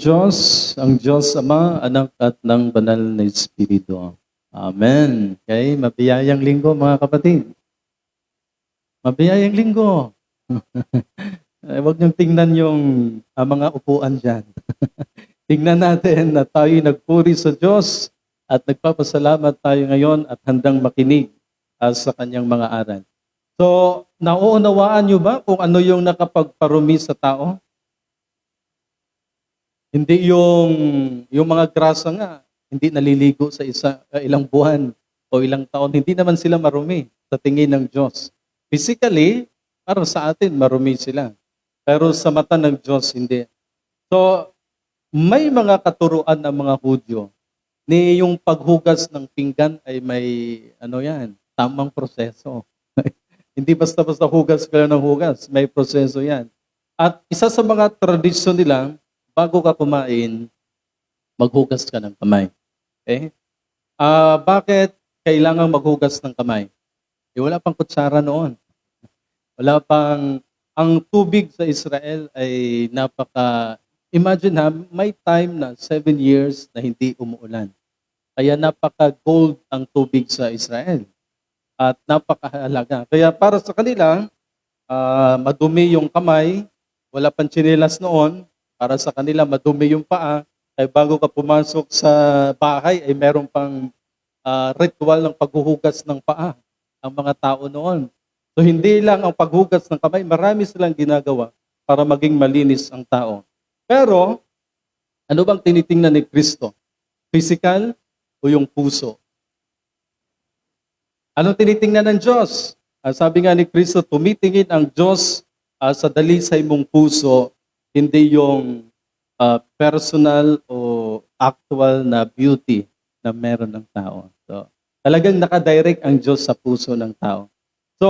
Diyos, ang Diyos Ama, Anak at ng Banal na Espiritu. Amen. Okay, mabiyayang linggo mga kapatid. Mabiyayang linggo. eh, huwag niyong tingnan yung ah, mga upuan dyan. tingnan natin na tayo nagpuri sa Diyos at nagpapasalamat tayo ngayon at handang makinig ah, sa kanyang mga aral. So, nauunawaan niyo ba kung ano yung nakapagparumi sa tao? Hindi yung yung mga grasa nga, hindi naliligo sa isa uh, ilang buwan o ilang taon, hindi naman sila marumi sa tingin ng Diyos. Physically, para sa atin marumi sila. Pero sa mata ng Diyos hindi. So, may mga katuruan ng mga Hudyo ni yung paghugas ng pinggan ay may ano yan, tamang proseso. hindi basta-basta hugas ka ng hugas, may proseso yan. At isa sa mga tradisyon nila, bago ka kumain, maghugas ka ng kamay. Okay? Ah, bakit kailangan maghugas ng kamay? Eh, wala pang kutsara noon. Wala pang ang tubig sa Israel ay napaka Imagine ha, may time na seven years na hindi umuulan. Kaya napaka-gold ang tubig sa Israel. At napakahalaga. Kaya para sa kanila, ah, madumi yung kamay, wala pang tsinelas noon, para sa kanila madumi yung paa, ay bago ka pumasok sa bahay ay meron pang ah, ritual ng paghuhugas ng paa ang mga tao noon. So hindi lang ang paghugas ng kamay, marami silang ginagawa para maging malinis ang tao. Pero, ano bang tinitingnan ni Kristo? Physical o yung puso? Anong tinitingnan ng Diyos? Ah, sabi nga ni Kristo, tumitingin ang Diyos ah, sa dalisay mong puso, hindi yung ah, personal o actual na beauty na meron ng tao. So, talagang nakadirect ang Diyos sa puso ng tao. So,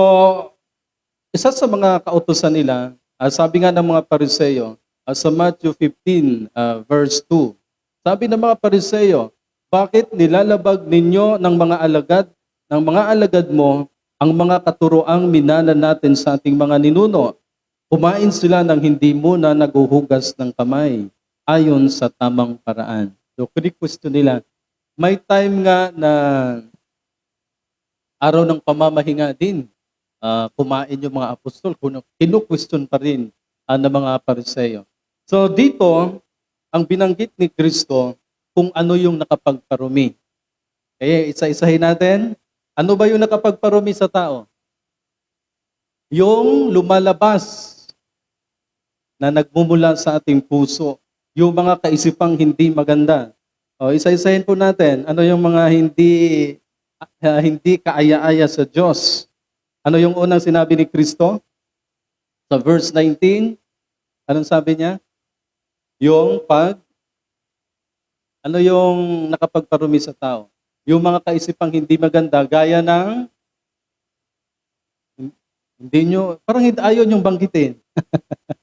isa sa mga kautosan nila, ah, sabi nga ng mga pariseyo, ah, sa Matthew 15 ah, verse 2, sabi ng mga pariseyo, bakit nilalabag ninyo ng mga alagad, ng mga alagad mo, ang mga katuroang minana natin sa ating mga ninuno? Kumain sila ng hindi muna naguhugas ng kamay ayon sa tamang paraan. So, question nila, may time nga na araw ng pamamahinga din, ah, kumain yung mga apostol, kinu-question pa rin ah, ng mga pariseyo. So dito, ang binanggit ni Kristo kung ano yung nakapagparumi. Kaya isa-isahin natin, ano ba yung nakapagparumi sa tao? Yung lumalabas na nagmumula sa ating puso, yung mga kaisipang hindi maganda. O isa-isahin po natin, ano yung mga hindi ah, hindi kaaya-aya sa Diyos. Ano yung unang sinabi ni Kristo? Sa verse 19, anong sabi niya? Yung pag, ano yung nakapagparumi sa tao? Yung mga kaisipang hindi maganda, gaya ng, hindi nyo, parang ayaw nyong banggitin.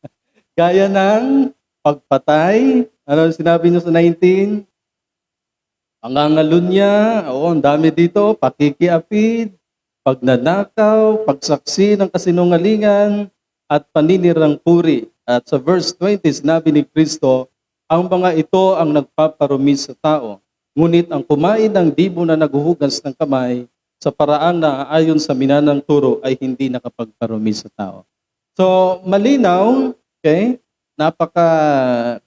gaya ng pagpatay, ano sinabi nyo sa 19? Pangangalunya, oo, ang dami dito, pakikiapid, pagnanakaw, pagsaksi ng kasinungalingan, at paninirang puri. At sa verse 20, sinabi ni Kristo, ang mga ito ang nagpaparumi sa tao. Ngunit ang kumain ng dibo na naguhugas ng kamay sa paraang na ayon sa minanang turo ay hindi nakapagparumi sa tao. So, malinaw, okay, napaka,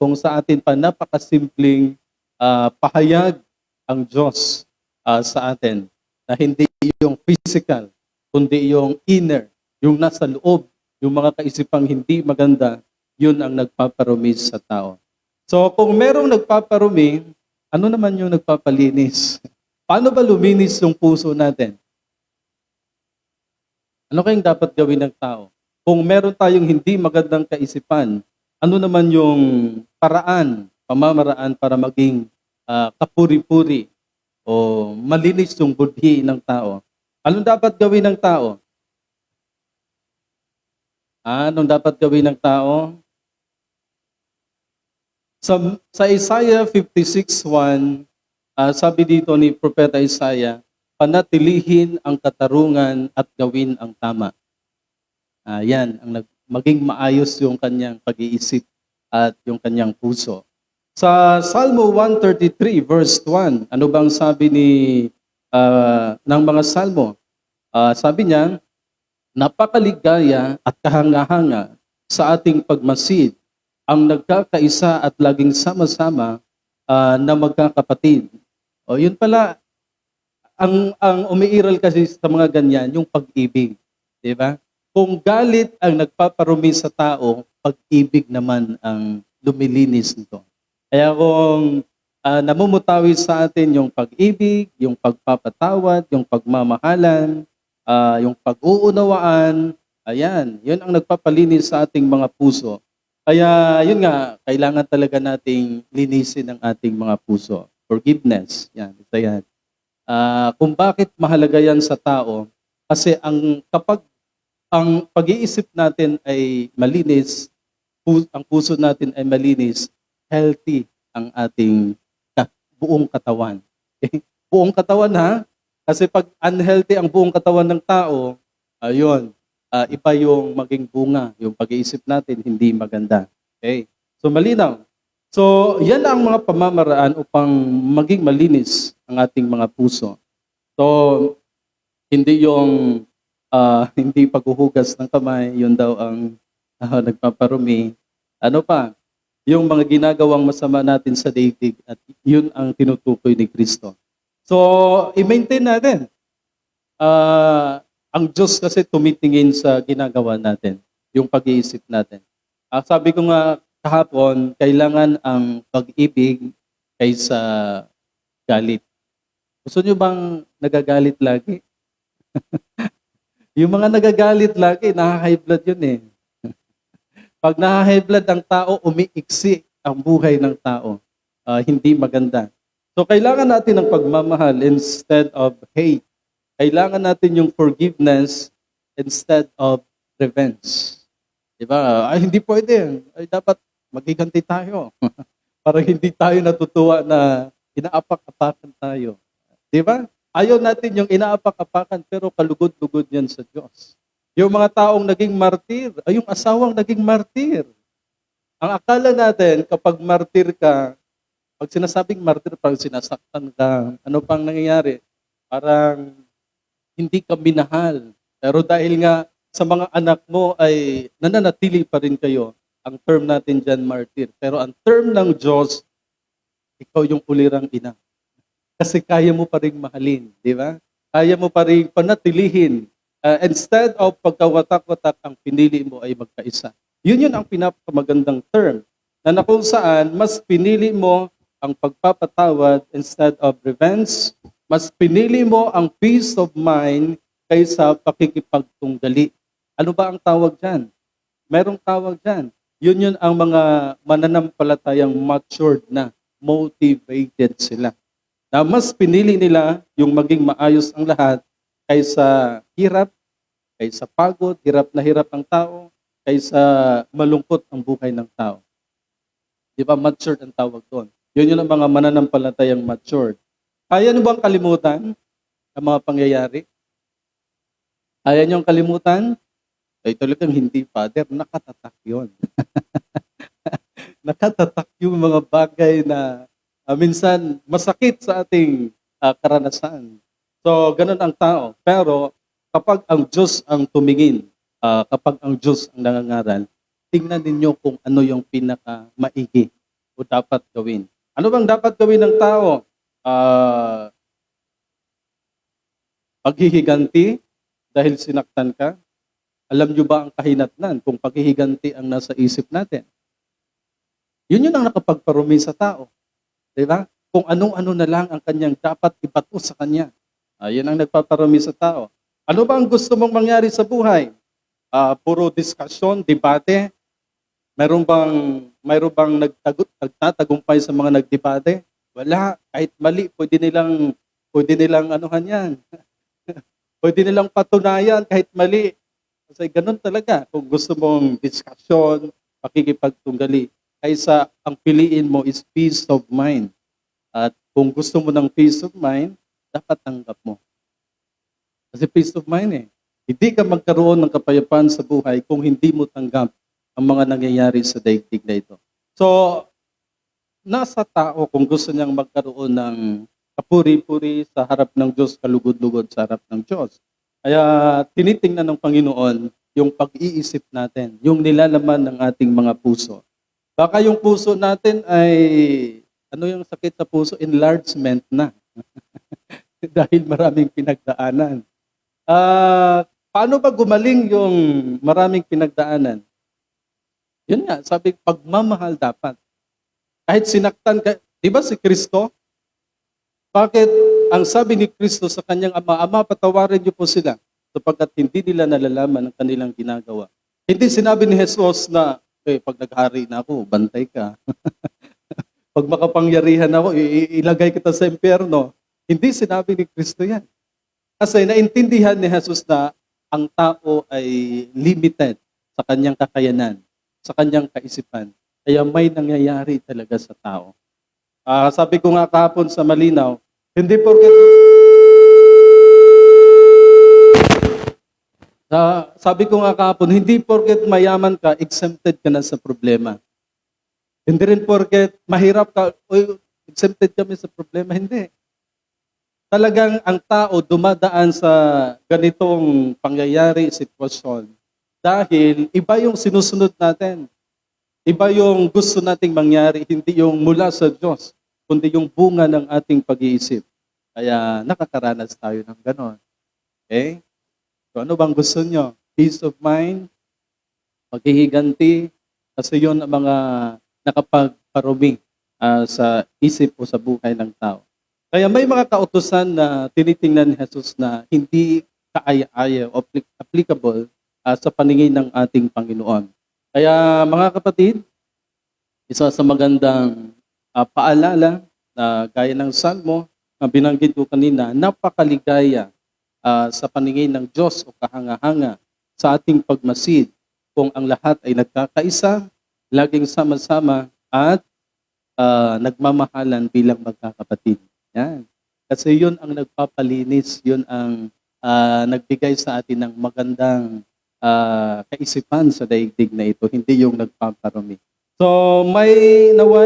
kung sa atin pa, napakasimpleng ah, pahayag ang Diyos ah, sa atin na hindi yung physical, kundi yung inner, yung nasa loob, yung mga kaisipang hindi maganda, yun ang nagpaparumi sa tao. So kung merong nagpaparumi, ano naman yung nagpapalinis? Paano ba luminis yung puso natin? Ano kayang dapat gawin ng tao? Kung meron tayong hindi magandang kaisipan, ano naman yung paraan, pamamaraan para maging ah, kapuri-puri o malinis yung budhi ng tao? Anong dapat gawin ng tao? Ah, Anong dapat gawin ng tao? Sa, sa Isaiah 56.1, ah, sabi dito ni Propeta Isaiah, panatilihin ang katarungan at gawin ang tama. Ah, yan, ang nag, maging maayos yung kanyang pag-iisip at yung kanyang puso. Sa Salmo 133 verse 1, ano bang sabi ni ah, ng mga salmo? Ah, sabi niya, napakaligaya at kahanga-hanga sa ating pagmasid ang nagkakaisa at laging sama-sama ah, na magkakapatid. O yun pala, ang ang umiiral kasi sa mga ganyan, yung pag-ibig. Di ba? Kung galit ang nagpaparumi sa tao, pag-ibig naman ang lumilinis nito. Kaya kung ah, namumutawi sa atin yung pag-ibig, yung pagpapatawad, yung pagmamahalan, ah, yung pag-uunawaan, ayan, yun ang nagpapalinis sa ating mga puso. Kaya yun nga, kailangan talaga nating linisin ang ating mga puso. Forgiveness, yan, ito yan. Ah, kung bakit mahalaga yan sa tao, kasi ang kapag ang pag-iisip natin ay malinis, ang puso natin ay malinis, healthy ang ating buong katawan. Okay? Buong katawan ha? Kasi pag unhealthy ang buong katawan ng tao, ayun, ah, iba yung maging bunga, yung pag-iisip natin hindi maganda. Okay? So malinaw. So yan ang mga pamamaraan upang maging malinis ang ating mga puso. So hindi yung ah, hindi paghuhugas ng kamay, yun daw ang ah, nagpaparumi. Ano pa? Yung mga ginagawang masama natin sa daigdig at yun ang tinutukoy ni Kristo. So, i-maintain natin. Ah, ang Diyos kasi tumitingin sa ginagawa natin, yung pag-iisip natin. Ah, sabi ko nga kahapon, kailangan ang pag-ibig kaysa galit. Gusto nyo bang nagagalit lagi? yung mga nagagalit lagi, nakaka-high blood yun eh. Pag nakaka-high blood ang tao, umiiksi ang buhay ng tao. Ah, hindi maganda. So kailangan natin ng pagmamahal instead of hate. Kailangan natin yung forgiveness instead of revenge. Di ba? Ay, hindi pwede. Ay, dapat magiganti tayo. Para hindi tayo natutuwa na inaapak-apakan tayo. Di ba? Ayaw natin yung inaapak-apakan pero kalugod-lugod yan sa Diyos. Yung mga taong naging martir, ay yung asawang naging martir. Ang akala natin, kapag martir ka, pag sinasabing martir, pag sinasaktan ka, ano pang nangyayari? Parang hindi ka minahal. Pero dahil nga sa mga anak mo ay nananatili pa rin kayo, ang term natin dyan, martir. Pero ang term ng Diyos, ikaw yung ulirang ina. Kasi kaya mo pa rin mahalin, di ba? Kaya mo pa rin panatilihin. Uh, instead of pagkawatak-watak, ang pinili mo ay magkaisa. Yun yun ang pinakamagandang term. Na na kung saan, mas pinili mo ang pagpapatawad instead of revenge. Mas pinili mo ang peace of mind kaysa pakikipagtunggali. Ano ba ang tawag dyan? Merong tawag dyan. Yun yun ang mga mananampalatayang matured na, motivated sila. Na mas pinili nila yung maging maayos ang lahat kaysa hirap, kaysa pagod, hirap na hirap ang tao, kaysa malungkot ang buhay ng tao. Di ba? Matured ang tawag doon. Yun yun ang mga mananampalatayang matured. Kaya nyo bang kalimutan ang mga pangyayari? Kaya nyo kalimutan? Ay talagang hindi, Father. Nakatatak yun. Nakatatak yung mga bagay na ah, minsan masakit sa ating ah, karanasan. So, ganun ang tao. Pero kapag ang Diyos ang tumingin, ah, kapag ang Diyos ang nangangaral, tingnan ninyo kung ano yung pinaka maigi o dapat gawin. Ano bang dapat gawin ng tao? Ah, paghihiganti dahil sinaktan ka? Alam nyo ba ang kahinatnan kung paghihiganti ang nasa isip natin? Yun yun ang nakapagparumi sa tao. Di ba? Kung anong-ano na lang ang kanyang dapat ipato sa kanya. Ah, yun ang nagpaparumi sa tao. Ano ba ang gusto mong mangyari sa buhay? Ah, puro diskusyon, debate? Meron bang mayroon bang nagtagut, nagtatagumpay sa mga nagdebate? Wala. Kahit mali, pwede nilang pwede nilang anuhan yan. pwede nilang patunayan kahit mali. Kasi ganun talaga. Kung gusto mong diskusyon, pakikipagtunggali, kaysa ang piliin mo is peace of mind. At kung gusto mo ng peace of mind, dapat tanggap mo. Kasi peace of mind eh. Hindi ka magkaroon ng kapayapaan sa buhay kung hindi mo tanggap ang mga nangyayari sa daigdig na ito. So, nasa tao kung gusto niyang magkaroon ng kapuri-puri sa harap ng Diyos, kalugod-lugod sa harap ng Diyos. Kaya tinitingnan ng Panginoon yung pag-iisip natin, yung nilalaman ng ating mga puso. Baka yung puso natin ay, ano yung sakit sa puso? Enlargement na. Dahil maraming pinagdaanan. Ah, paano ba gumaling yung maraming pinagdaanan? Yun nga, sabi, pagmamahal dapat. Kahit sinaktan ka, di ba si Kristo? Bakit ang sabi ni Kristo sa kanyang ama, Ama, patawarin niyo po sila sapagkat hindi nila nalalaman ang kanilang ginagawa. Hindi sinabi ni Jesus na, eh, pag naghari na ako, bantay ka. pag makapangyarihan ako, ilagay kita sa impyerno. Hindi sinabi ni Kristo yan. Kasi naintindihan ni Jesus na ang tao ay limited sa kanyang kakayanan, sa kanyang kaisipan. Kaya may nangyayari talaga sa tao. Ah, sabi ko nga kahapon sa Malinaw, hindi porket Ah, sabi ko nga kahapon, hindi porket mayaman ka, exempted ka na sa problema. Hindi rin porket mahirap ka, "Uy, exempted kami sa problema. Hindi. Talagang ang tao dumadaan sa ganitong pangyayari, sitwasyon. Dahil iba yung sinusunod natin. Iba yung gusto nating mangyari, hindi yung mula sa Diyos, kundi yung bunga ng ating pag-iisip. Kaya nakakaranas tayo ng ganon. Okay? So ano bang gusto nyo? Peace of mind, paghihiganti, kasi yun ang mga nakapagparumi ah, sa isip o sa buhay ng tao. Kaya may mga kautusan na tinitingnan ni Jesus na hindi kaaya-aya o applic- applicable ah, sa paningin ng ating Panginoon. Kaya mga kapatid, isa sa magandang ah, paalala na gaya ng salmo na binanggit ko kanina, napakaligaya ah, sa paningin ng Diyos o kahanga-hanga sa ating pagmasid kung ang lahat ay nagkakaisa, laging sama-sama at ah, nagmamahalan bilang magkakapatid. Yan. Kasi yun ang nagpapalinis, yun ang ah, nagbigay sa atin ng magandang ah, kaisipan sa daigdig na ito, hindi yung nagpaparumi. So, may nawa...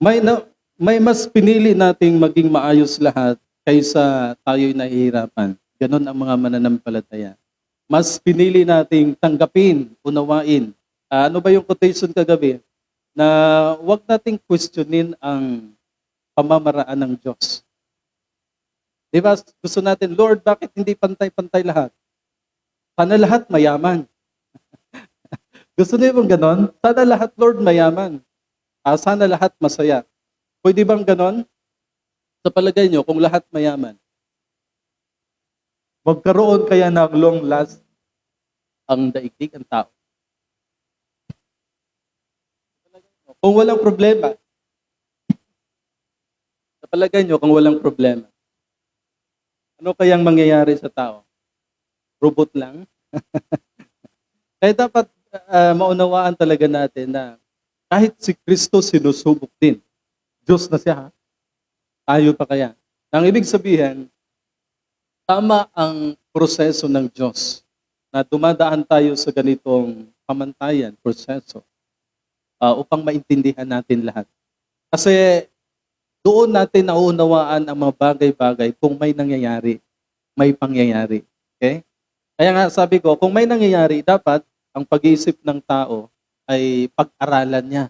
May, na, may mas pinili nating maging maayos lahat kaysa tayo'y nahihirapan. Ganon ang mga mananampalataya. Mas pinili nating tanggapin, unawain. Ah, ano ba yung quotation kagabi? Na wag nating questionin ang pamamaraan ng Diyos. Di ba? Gusto natin, Lord, bakit hindi pantay-pantay lahat? Sana lahat mayaman. Gusto niyo bang ganon? Sana lahat, Lord, mayaman. Ah, sana lahat masaya. Pwede bang ganon? Sa palagay nyo, kung lahat mayaman, magkaroon kaya ng long last ang daigdig ang tao. Kung walang problema, sa palagay nyo, kung walang problema, ano kayang mangyayari sa tao? Robot lang? Kaya dapat ah, maunawaan talaga natin na kahit si Kristo sinusubok din. Diyos na siya, ha? Tayo pa kaya. Ang ibig sabihin, tama ang proseso ng Diyos na dumadaan tayo sa ganitong pamantayan, proseso, ah, upang maintindihan natin lahat. Kasi doon natin nauunawaan ang mga bagay-bagay kung may nangyayari, may pangyayari. Okay? Kaya nga sabi ko, kung may nangyayari, dapat ang pag-iisip ng tao ay pag-aralan niya.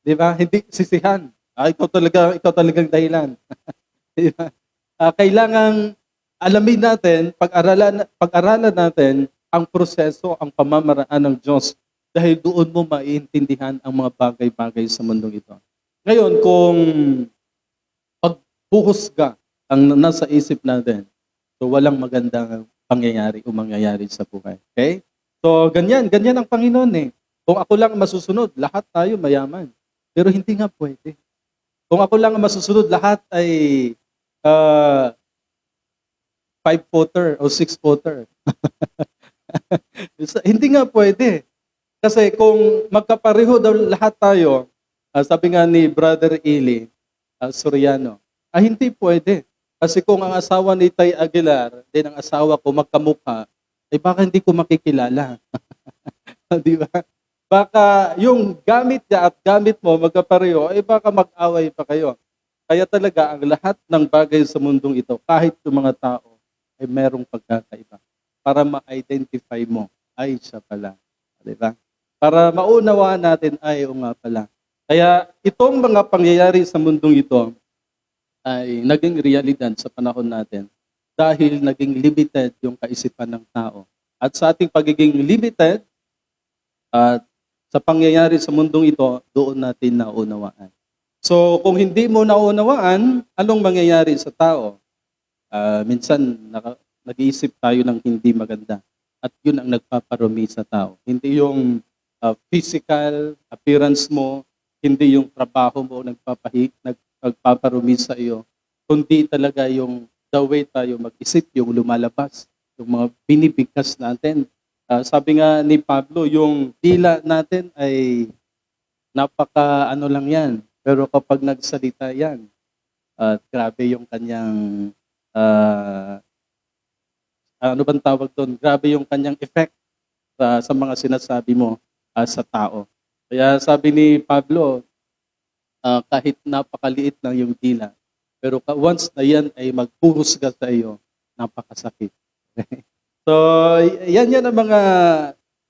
Di ba? Hindi sisihan. Ah, ikaw talaga, ikaw talagang dahilan. Di ba? Ah, kailangang alamin natin, pag-aralan, pag-aralan natin ang proseso, ang pamamaraan ng Diyos dahil doon mo maiintindihan ang mga bagay-bagay sa mundong ito. Ngayon, kung pagpuhusga ang nasa isip natin, so walang magandang pangyayari o mangyayari sa buhay. Okay? So, ganyan, ganyan ang Panginoon eh. Kung ako lang ang masusunod, lahat tayo mayaman. Pero hindi nga pwede. Kung ako lang ang masusunod, lahat ay uh, five-footer o six-footer. hindi nga pwede. Kasi kung magkapareho daw lahat tayo, ah, sabi nga ni Brother Eli uh, Soriano, ah, hindi pwede. Kasi kung ang asawa ni Tay Aguilar, din ang asawa ko magkamukha, eh baka hindi ko makikilala. Di ba? Baka yung gamit niya at gamit mo magkapareho, eh baka mag-away pa kayo. Kaya talaga ang lahat ng bagay sa mundong ito, kahit yung mga tao, ay merong pagkakaiba. Para ma-identify mo, ay siya pala. Di ba? Para maunawa natin, ay o nga pala. Kaya itong mga pangyayari sa mundong ito ay naging realidad sa panahon natin dahil naging limited yung kaisipan ng tao. At sa ating pagiging limited at sa pangyayari sa mundong ito, doon natin naunawaan. So kung hindi mo naunawaan, anong mangyayari sa tao? Ah, minsan naka, nag-iisip tayo ng hindi maganda. At yun ang nagpaparumi sa tao. Hindi yung ah, physical appearance mo, hindi yung trabaho mo nagpapahi, nag, nagpaparumi sa iyo, kundi talaga yung the way tayo mag-isip, yung lumalabas, yung mga binibigkas natin. Ah, sabi nga ni Pablo, yung dila natin ay napaka ano lang yan. Pero kapag nagsalita yan, at grabe yung kanyang ah, ano bang tawag doon? Grabe yung kanyang effect sa, sa mga sinasabi mo ah, sa tao. Kaya sabi ni Pablo, ah, kahit napakaliit lang yung dila, pero once na yan ay magpuhusga sa iyo, napakasakit. so, yan yan ang mga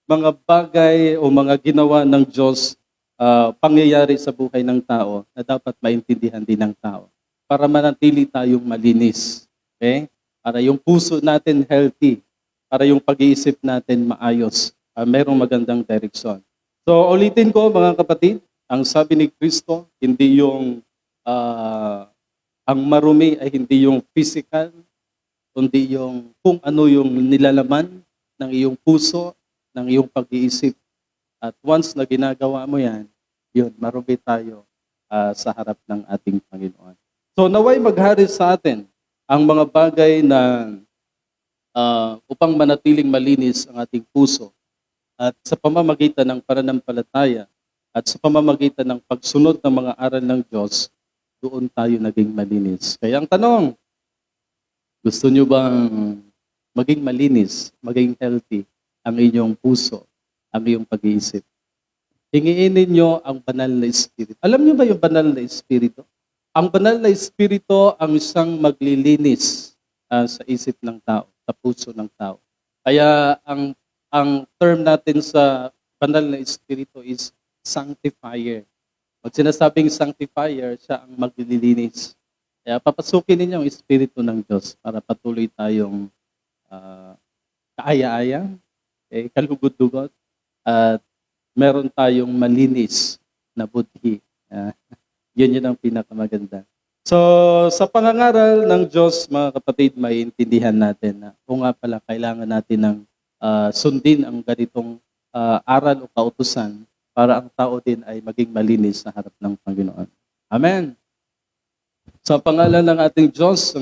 mga bagay o mga ginawa ng Diyos ah, pangyayari sa buhay ng tao na dapat maintindihan din ng tao para manatili tayong malinis. Okay? Para yung puso natin healthy, para yung pag-iisip natin maayos, ah, merong magandang direksyon. So ulitin ko mga kapatid, ang sabi ni Kristo, hindi yung ah, ang marumi ay hindi yung physical, kundi yung kung ano yung nilalaman ng iyong puso, ng iyong pag-iisip. At once na ginagawa mo yan, yun, marumi tayo ah, sa harap ng ating Panginoon. So naway maghari sa atin ang mga bagay na ah, upang manatiling malinis ang ating puso at sa pamamagitan ng pananampalataya at sa pamamagitan ng pagsunod ng mga aral ng Diyos, doon tayo naging malinis. Kaya ang tanong, gusto nyo bang maging malinis, maging healthy ang inyong puso, ang iyong pag-iisip? Hingiin ninyo ang banal na Espiritu. Alam niyo ba yung banal na Espiritu? Ang banal na Espiritu ang isang maglilinis ah, sa isip ng tao, sa puso ng tao. Kaya ang ang term natin sa banal na Espiritu is sanctifier. Pag sinasabing sanctifier, siya ang maglilinis. Kaya papasukin ninyo ang Espiritu ng Diyos para patuloy tayong ah, kaaya-aya, eh, kalugod-dugot, at meron tayong malinis na budhi. Ah, yun yun ang pinakamaganda. So, sa pangangaral ng Diyos, mga kapatid, may intindihan natin na o nga pala, kailangan natin ng ah, sundin ang ganitong ah, aral o kautusan para ang tao din ay maging malinis sa harap ng Panginoon. Amen. Sa pangalan ng ating Diyos,